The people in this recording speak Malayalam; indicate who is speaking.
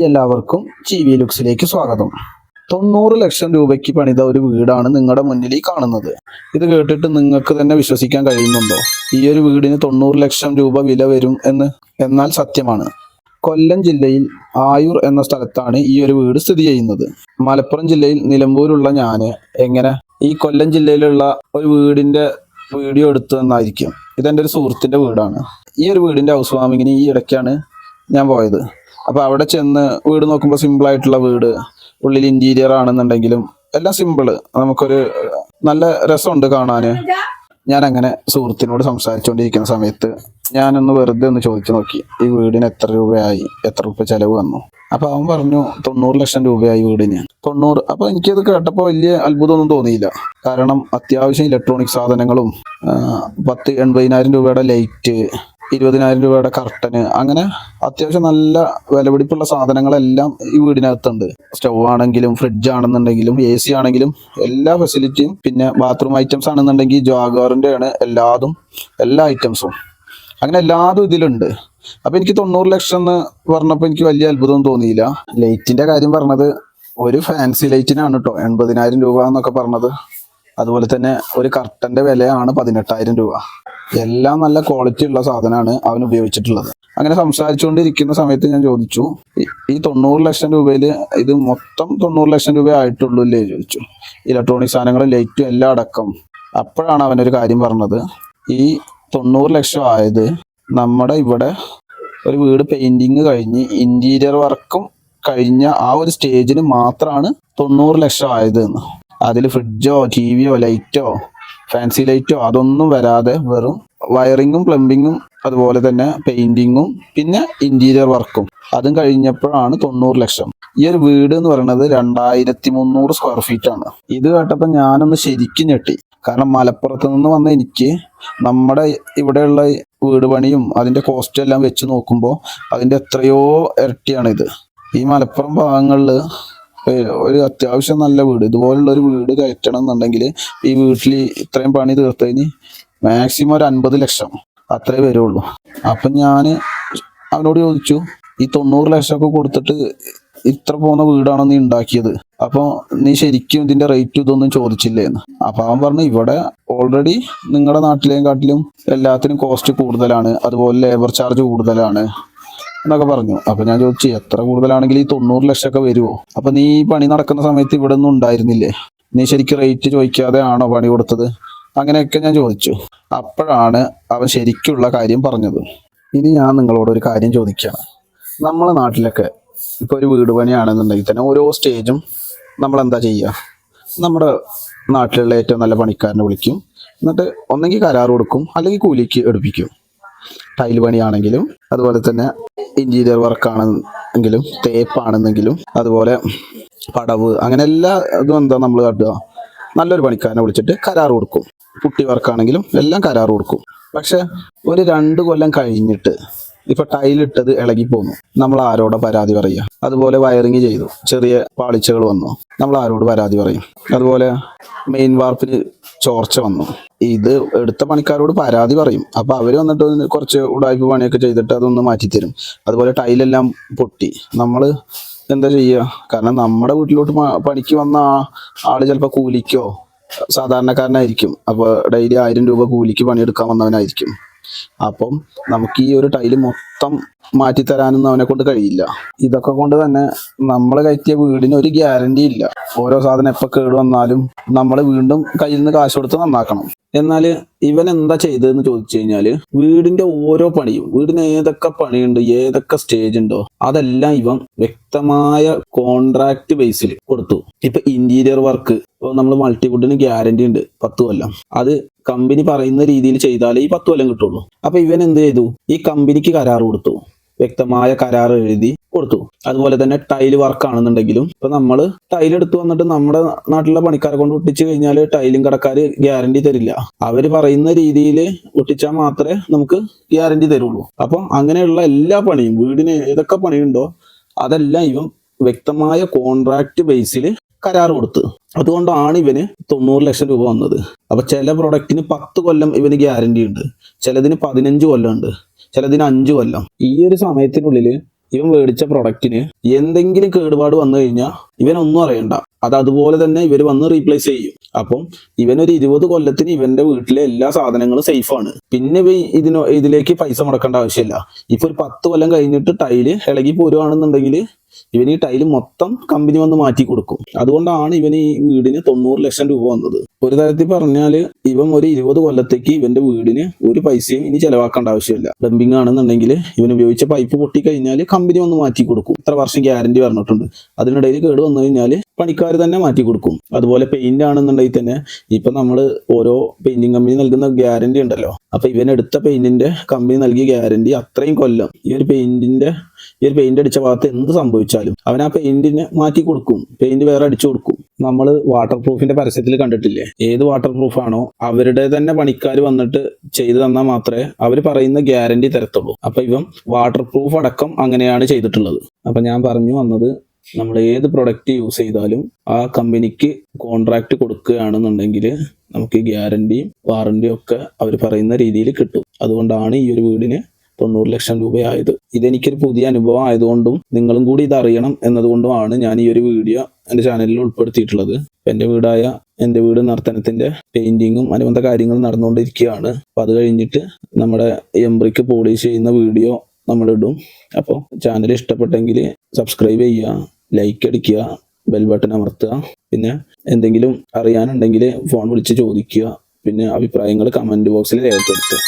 Speaker 1: എല്ലാവർക്കും ജി വി ലുക്സിലേക്ക് സ്വാഗതം. തൊണ്ണൂറ് ലക്ഷം രൂപയ്ക്ക് പണിത ഒരു വീടാണ് നിങ്ങളുടെ മുന്നിൽ ഈ കാണുന്നത്. ഇത് കേട്ടിട്ട് നിങ്ങൾക്ക് തന്നെ വിശ്വസിക്കാൻ കഴിയുന്നുണ്ടോ? ഈ ഒരു വീടിന് തൊണ്ണൂറ് ലക്ഷം രൂപ വില വരും എന്ന്? എന്നാൽ സത്യമാണ്. കൊല്ലം ജില്ലയിൽ ആയൂർ എന്ന സ്ഥലത്താണ് ഈ ഒരു വീട് സ്ഥിതി ചെയ്യുന്നത്. മലപ്പുറം ജില്ലയിൽ നിലമ്പൂരുള്ള ഞാൻ എങ്ങനെ ഈ കൊല്ലം ജില്ലയിലുള്ള ഒരു വീടിന്റെ വീഡിയോ എടുത്തു എന്നായിരിക്കും ഇതെന്റെ ഒരു സുഹൃത്തിന്റെ വീടാണ്. ഈ ഒരു വീടിന്റെ ഹൗസ് വാമിങ്ങിന് ഈ ഇടയ്ക്കാണ് ഞാൻ പോയത്. അപ്പൊ അവിടെ ചെന്ന് വീട് നോക്കുമ്പോൾ സിമ്പിൾ ആയിട്ടുള്ള വീട് ഉള്ളിൽ ഇന്റീരിയർ ആണെന്നുണ്ടെങ്കിലും എല്ലാം സിമ്പിൾ നമുക്കൊരു നല്ല രസമുണ്ട് കാണാന്. ഞാൻ അങ്ങനെ സുഹൃത്തിനോട് സംസാരിച്ചുകൊണ്ടിരിക്കുന്ന സമയത്ത് ഞാനൊന്ന് വെറുതെ ഒന്ന് ചോദിച്ചു നോക്കി. ഈ വീടിന് എത്ര രൂപയായി? എത്ര രൂപ ചെലവ് വന്നു? അപ്പൊ അവൻ പറഞ്ഞു തൊണ്ണൂറ് ലക്ഷം രൂപയായി വീടിന്. തൊണ്ണൂറ് അപ്പൊ എനിക്കത് കേട്ടപ്പോൾ വലിയ അത്ഭുതമൊന്നും തോന്നിയില്ല. കാരണം അത്യാവശ്യം ഇലക്ട്രോണിക് സാധനങ്ങളും പത്ത് എൺപതിനായിരം രൂപയുടെ ലൈറ്റ് ഇരുപതിനായിരം രൂപയുടെ കർട്ടന് അങ്ങനെ അത്യാവശ്യം നല്ല വിലപിടിപ്പുള്ള സാധനങ്ങളെല്ലാം ഈ വീടിനകത്തുണ്ട്. സ്റ്റൗ ആണെങ്കിലും ഫ്രിഡ്ജ് ആണെന്നുണ്ടെങ്കിലും എ സി ആണെങ്കിലും എല്ലാ ഫെസിലിറ്റിയും പിന്നെ ബാത്റൂം ഐറ്റംസ് ആണെന്നുണ്ടെങ്കിൽ ജാഗോറിന്റെ ആണ് എല്ലാതും എല്ലാ ഐറ്റംസും അങ്ങനെ എല്ലാതും ഇതിലുണ്ട്. അപ്പൊ എനിക്ക് തൊണ്ണൂറ് ലക്ഷം എന്ന് പറഞ്ഞപ്പോൾ എനിക്ക് വലിയ അത്ഭുതം തോന്നിയില്ല. ലൈറ്റിന്റെ കാര്യം പറഞ്ഞത് ഒരു ഫാൻസി ലൈറ്റിനാണ് കേട്ടോ എൺപതിനായിരം രൂപ എന്നൊക്കെ പറഞ്ഞത്. അതുപോലെ തന്നെ ഒരു കർട്ടന്റെ വിലയാണ് പതിനെട്ടായിരം രൂപ. എല്ലാം നല്ല ക്വാളിറ്റി ഉള്ള സാധനമാണ് അവൻ ഉപയോഗിച്ചിട്ടുള്ളത്. അങ്ങനെ സംസാരിച്ചുകൊണ്ടിരിക്കുന്ന സമയത്ത് ഞാൻ ചോദിച്ചു ഈ- തൊണ്ണൂറ് ലക്ഷം രൂപയിൽ ഇത് മൊത്തം തൊണ്ണൂറ് ലക്ഷം രൂപ ആയിട്ടുള്ളൂ അല്ലേ ചോദിച്ചു. ഇലക്ട്രോണിക് സാധനങ്ങളും ലൈറ്റും എല്ലാം അടക്കം. അപ്പോഴാണ് അവനൊരു കാര്യം പറഞ്ഞത് ഈ തൊണ്ണൂറ് ലക്ഷം ആയത് നമ്മുടെ ഇവിടെ ഒരു വീട് പെയിന്റിങ് കഴിഞ്ഞ് ഇന്റീരിയർ വർക്കും കഴിഞ്ഞ ആ ഒരു സ്റ്റേജിന് മാത്രമാണ് തൊണ്ണൂറ് ലക്ഷം ആയത് എന്ന്. അതിൽ ഫ്രിഡ്ജോ ടി വിയോ ലൈറ്റോ ഫാൻസി ലൈറ്റോ അതൊന്നും വരാതെ വെറും വയറിങ്ങും പ്ലംബിങ്ങും അതുപോലെ തന്നെ പെയിന്റിങ്ങും പിന്നെ ഇന്റീരിയർ വർക്കും അതും കഴിഞ്ഞപ്പോഴാണ് തൊണ്ണൂറ് ലക്ഷം. ഈ ഒരു വീട് എന്ന് പറയുന്നത് രണ്ടായിരത്തി മുന്നൂറ് സ്ക്വയർ ഫീറ്റ് ആണ്. ഇത് കേട്ടപ്പോൾ ഞാനൊന്ന് ശരിക്കും ഞെട്ടി. കാരണം മലപ്പുറത്ത് നിന്ന് വന്ന എനിക്ക് നമ്മുടെ ഇവിടെയുള്ള വീട് പണിയും അതിന്റെ കോസ്റ്റ് എല്ലാം വെച്ച് നോക്കുമ്പോൾ അതിന്റെ എത്രയോ ഇരട്ടിയാണിത്. ഈ മലപ്പുറം ഭാഗങ്ങളിൽ ഒരു അത്യാവശ്യം നല്ല വീട്. ഇതുപോലുള്ള ഒരു വീട് കയറ്റണം എന്നുണ്ടെങ്കിൽ ഈ വീട്ടിൽ ഇത്രയും പണി തീർത്തതിന് മാക്സിമം ഒരു അൻപത് ലക്ഷം അത്രേ വരുള്ളൂ. അപ്പം ഞാൻ അവനോട് ചോദിച്ചു ഈ തൊണ്ണൂറ് ലക്ഷം ഒക്കെ കൊടുത്തിട്ട് ഇത്ര പോകുന്ന വീടാണോ നീ ഉണ്ടാക്കിയത്? അപ്പോൾ നീ ശരിക്കും ഇതിന്റെ റേറ്റ് ഇതൊന്നും ചോദിച്ചില്ലേന്ന്. അപ്പൊ അവൻ പറഞ്ഞു ഇവിടെ ഓൾറെഡി നിങ്ങളുടെ നാട്ടിലേയും കാട്ടിലും എല്ലാത്തിനും കോസ്റ്റ് കൂടുതലാണ്. അതുപോലെ ലേബർ ചാർജ് കൂടുതലാണ്. എന്നൊക്കെ പറഞ്ഞു. അപ്പൊ ഞാൻ ചോദിച്ചു എത്ര കൂടുതലാണെങ്കിൽ ഈ തൊണ്ണൂറ് ലക്ഷം ഒക്കെ വരുമോ അപ്പൊ നീ ഈ പണി നടക്കുന്ന സമയത്ത് ഇവിടെ ഒന്നും ഉണ്ടായിരുന്നില്ലേ? നീ ശരിക്കും റേറ്റ് ചോദിക്കാതെ ആണോ പണി കൊടുത്തത്? അങ്ങനെയൊക്കെ ഞാൻ ചോദിച്ചു. അപ്പോഴാണ് അവൻ ശരിക്കുള്ള കാര്യം പറഞ്ഞത്. ഇനി ഞാൻ നിങ്ങളോട് ഒരു കാര്യം ചോദിക്കുകയാണ് നമ്മളെ നാട്ടിലൊക്കെ ഇപ്പൊ ഒരു വീട് പണിയാണെന്നുണ്ടെങ്കിൽ തന്നെ ഓരോ സ്റ്റേജും നമ്മൾ എന്താ ചെയ്യുക? നമ്മുടെ നാട്ടിലുള്ള ഏറ്റവും നല്ല പണിക്കാരനെ വിളിക്കും. എന്നിട്ട് ഒന്നെങ്കിൽ കരാർ കൊടുക്കും അല്ലെങ്കിൽ കൂലിക്ക് എടുപ്പിക്കും. ടൈൽ പണിയാണെങ്കിലും അതുപോലെ തന്നെ ഇന്റീരിയർ വർക്ക് ആണെങ്കിലും തേപ്പാണെന്നെങ്കിലും അതുപോലെ പടവ് അങ്ങനെ എല്ലാ ഇതും എന്താ നമ്മൾ കാട്ടുക. നല്ലൊരു പണിക്കാരനെ വിളിച്ചിട്ട് കരാർ കൊടുക്കും. കുട്ടി വർക്കാണെങ്കിലും എല്ലാം കരാർ കൊടുക്കും. പക്ഷെ ഒരു രണ്ട് കൊല്ലം കഴിഞ്ഞിട്ട് ഇപ്പൊ ടൈലിട്ടത് ഇളകി പോന്നു. നമ്മൾ ആരോടെ പരാതി പറയുക അതുപോലെ വയറിങ് ചെയ്തു. ചെറിയ പാളിച്ചകൾ വന്നു. നമ്മൾ ആരോട് പരാതി പറയും? അതുപോലെ മെയിൻ വാർപ്പിന് ചോർച്ച വന്നു. ഇത് എടുത്ത പണിക്കാരോട് പരാതി പറയും. അപ്പൊ അവർ വന്നിട്ട് കുറച്ച് ഉടായ്പ പണിയൊക്കെ ചെയ്തിട്ട് അതൊന്ന് മാറ്റിത്തരും. അതുപോലെ ടൈലെല്ലാം പൊട്ടി. നമ്മൾ എന്താ ചെയ്യുക കാരണം നമ്മുടെ വീട്ടിലോട്ട് പണിക്ക് വന്ന ആൾ ചിലപ്പോൾ കൂലിക്കോ സാധാരണക്കാരനായിരിക്കും. അപ്പൊ ഡെയിലി ആയിരം രൂപ കൂലിക്ക് പണിയെടുക്കാൻ വന്നവനായിരിക്കും. അപ്പം നമുക്ക് ഈ ഒരു ടൈൽ മൊത്തം മാറ്റി തരാനൊന്നും അവനെ കൊണ്ട് കഴിയില്ല. ഇതൊക്കെ കൊണ്ട് തന്നെ നമ്മൾ കയറ്റിയ വീടിന് ഒരു ഗ്യാരണ്ടി ഇല്ല. ഓരോ സാധനം എപ്പോൾ കേട് വന്നാലും നമ്മൾ വീണ്ടും കയ്യിൽ നിന്ന് കാശ് കൊടുത്ത് നന്നാക്കണം. എന്നാൽ ഇവൻ എന്താ ചെയ്തതെന്ന് ചോദിച്ചു കഴിഞ്ഞാൽ വീടിന്റെ ഓരോ പണിയും വീടിന് ഏതൊക്കെ പണിയുണ്ട് ഏതൊക്കെ സ്റ്റേജ് ഉണ്ടോ അതെല്ലാം ഇവൻ വ്യക്തമായ കോൺട്രാക്ട് ബേസിൽ കൊടുത്തു. ഇപ്പൊ ഇന്റീരിയർ വർക്ക് നമ്മൾ മൾട്ടിവുഡിന് ഗ്യാരണ്ടി ഉണ്ട് പത്ത് കൊല്ലം. അത് കമ്പനി പറയുന്ന രീതിയിൽ ചെയ്താലേ ഈ പത്ത് കൊല്ലം കിട്ടുള്ളൂ. അപ്പൊ ഇവൻ എന്ത് ചെയ്തു? ഈ കമ്പനിക്ക് കരാർ കൊടുത്തു. വ്യക്തമായ കരാർ എഴുതി കൊടുത്തു. അതുപോലെ തന്നെ ടൈൽ വർക്ക് ആണെന്നുണ്ടെങ്കിലും ഇപ്പൊ നമ്മൾ ടൈൽ എടുത്തു വന്നിട്ട് നമ്മുടെ നാട്ടിലെ പണിക്കാരെ കൊണ്ട് ഒട്ടിച്ചു കഴിഞ്ഞാൽ ടൈലും കടക്കാർ ഗ്യാരണ്ടി തരില്ല. അവർ പറയുന്ന രീതിയിൽ ഒട്ടിച്ചാൽ മാത്രമേ നമുക്ക് ഗ്യാരണ്ടി തരുള്ളൂ. അപ്പൊ അങ്ങനെയുള്ള എല്ലാ പണിയും വീടിന് ഏതൊക്കെ പണിയുണ്ടോ അതെല്ലാം ഇവൻ വ്യക്തമായ കോൺട്രാക്ട് ബേസിൽ കരാർ കൊടുത്ത്. അതുകൊണ്ടാണ് ഇവന് തൊണ്ണൂറ് ലക്ഷം രൂപ വന്നത്. അപ്പൊ ചില പ്രൊഡക്റ്റിന് പത്ത് കൊല്ലം ഇവന് ഗ്യാരണ്ടി ഉണ്ട്. ചിലതിന് പതിനഞ്ച് കൊല്ലം ഉണ്ട് ചിലതിന് അഞ്ച് കൊല്ലം. ഈ ഒരു സമയത്തിനുള്ളിൽ ഇവൻ മേടിച്ച പ്രൊഡക്റ്റിന് എന്തെങ്കിലും കേടുപാട് വന്നു കഴിഞ്ഞാൽ ഇവനൊന്നും അറിയണ്ട. അത് അതുപോലെ തന്നെ ഇവർ വന്ന് റീപ്ലേസ് ചെയ്യും. അപ്പം ഇവനൊരു ഇരുപത് കൊല്ലത്തിന് ഇവന്റെ വീട്ടിലെ എല്ലാ സാധനങ്ങളും സേഫാണ് പിന്നെ ഇതിനോ ഇതിലേക്ക് പൈസ മുടക്കേണ്ട ആവശ്യമില്ല. ഇപ്പൊ ഒരു പത്ത് കൊല്ലം കഴിഞ്ഞിട്ട് ടൈൽ ഇളകി പോരുവാണെന്നുണ്ടെങ്കിൽ ഇവൻ ഈ ടൈൽ മൊത്തം കമ്പനി വന്ന് മാറ്റി കൊടുക്കും. അതുകൊണ്ടാണ് ഇവന് ഈ വീടിന് തൊണ്ണൂറ് ലക്ഷം രൂപ വന്നത്. ഒരു തരത്തിൽ പറഞ്ഞാൽ ഇവൻ ഒരു ഇരുപത് കൊല്ലത്തേക്ക് ഇവന്റെ വീടിന് ഒരു പൈസയും ഇനി ചെലവാക്കേണ്ട ആവശ്യമില്ല. ഡംപിങ് ആണെന്നുണ്ടെങ്കിൽ ഇവൻ ഉപയോഗിച്ച പൈപ്പ് പൊട്ടി കഴിഞ്ഞാൽ കമ്പനി വന്ന് മാറ്റി കൊടുക്കും. ഇത്ര വർഷം ഗ്യാരണ്ടി പറഞ്ഞിട്ടുണ്ട് അതിനിടയിൽ കേട് വന്നു കഴിഞ്ഞാൽ പണിക്കാർ തന്നെ മാറ്റി കൊടുക്കും. അതുപോലെ പെയിന്റ് ആണെന്നുണ്ടെങ്കിൽ തന്നെ ഇപ്പൊ നമ്മൾ ഓരോ പെയിന്റിങ് കമ്പനി നൽകുന്ന ഗ്യാരണ്ടി ഉണ്ടല്ലോ. അപ്പൊ ഇവൻ എടുത്ത പെയിന്റിന്റെ കമ്പനി നൽകിയ ഗ്യാരണ്ടി അത്രയും കൊല്ലം ഈ ഒരു പെയിന്റിന്റെ ഈ ഒരു പെയിന്റ് അടിച്ച ഭാഗത്ത് എന്ത് സംഭവിച്ചാലും അവൻ ആ പെയിന്റിന് മാറ്റി കൊടുക്കും. പെയിന്റ് വേറെ അടിച്ചു കൊടുക്കും. നമ്മൾ വാട്ടർ പ്രൂഫിന്റെ പരസ്യത്തിൽ കണ്ടിട്ടില്ലേ? ഏത് വാട്ടർ പ്രൂഫ് ആണോ അവരുടെ തന്നെ പണിക്കാർ വന്നിട്ട് ചെയ്തു തന്നാൽ മാത്രമേ അവർ പറയുന്ന ഗ്യാരണ്ടി തരത്തുള്ളൂ. അപ്പൊ ഇവൻ വാട്ടർ പ്രൂഫ് അടക്കം അങ്ങനെയാണ് ചെയ്തിട്ടുള്ളത്. അപ്പൊ ഞാൻ പറഞ്ഞു വന്നത് നമ്മൾ ഏത് പ്രൊഡക്റ്റ് യൂസ് ചെയ്താലും ആ കമ്പനിക്ക് കോൺട്രാക്ട് കൊടുക്കുകയാണെന്നുണ്ടെങ്കിൽ നമുക്ക് ഗ്യാരണ്ടിയും വാറണ്ടിയും ഒക്കെ അവർ പറയുന്ന രീതിയിൽ കിട്ടും. അതുകൊണ്ടാണ് ഈ ഒരു വീടിന് തൊണ്ണൂറ് ലക്ഷം രൂപയായത്. ഇതെനിക്കൊരു പുതിയ അനുഭവം ആയതുകൊണ്ടും നിങ്ങളും കൂടി ഇത് അറിയണം എന്നതുകൊണ്ടുമാണ് ഞാൻ ഈ ഒരു വീഡിയോ എന്റെ ചാനലിൽ ഉൾപ്പെടുത്തിയിട്ടുള്ളത്. എന്റെ വീടായ എന്റെ വീട് നർത്തനത്തിന്റെ പെയിന്റിങ്ങും അനുബന്ധ കാര്യങ്ങളും നടന്നുകൊണ്ടിരിക്കുകയാണ്. അപ്പൊ അത് കഴിഞ്ഞിട്ട് നമ്മുടെ എംബ്രിക്ക് പോളിഷ് ചെയ്യുന്ന വീഡിയോ നമ്മൾ ഇടും അപ്പോൾ ചാനൽ ഇഷ്ടപ്പെട്ടെങ്കിൽ സബ്സ്ക്രൈബ് ചെയ്യുക ലൈക്ക് അടിക്കുക ബെൽ ബട്ടൺ അമർത്തുക പിന്നെ എന്തെങ്കിലും അറിയാനുണ്ടെങ്കിൽ ഫോൺ വിളിച്ച് ചോദിക്കുക പിന്നെ അഭിപ്രായങ്ങൾ കമന്റ് ബോക്സിൽ രേഖപ്പെടുത്തുക.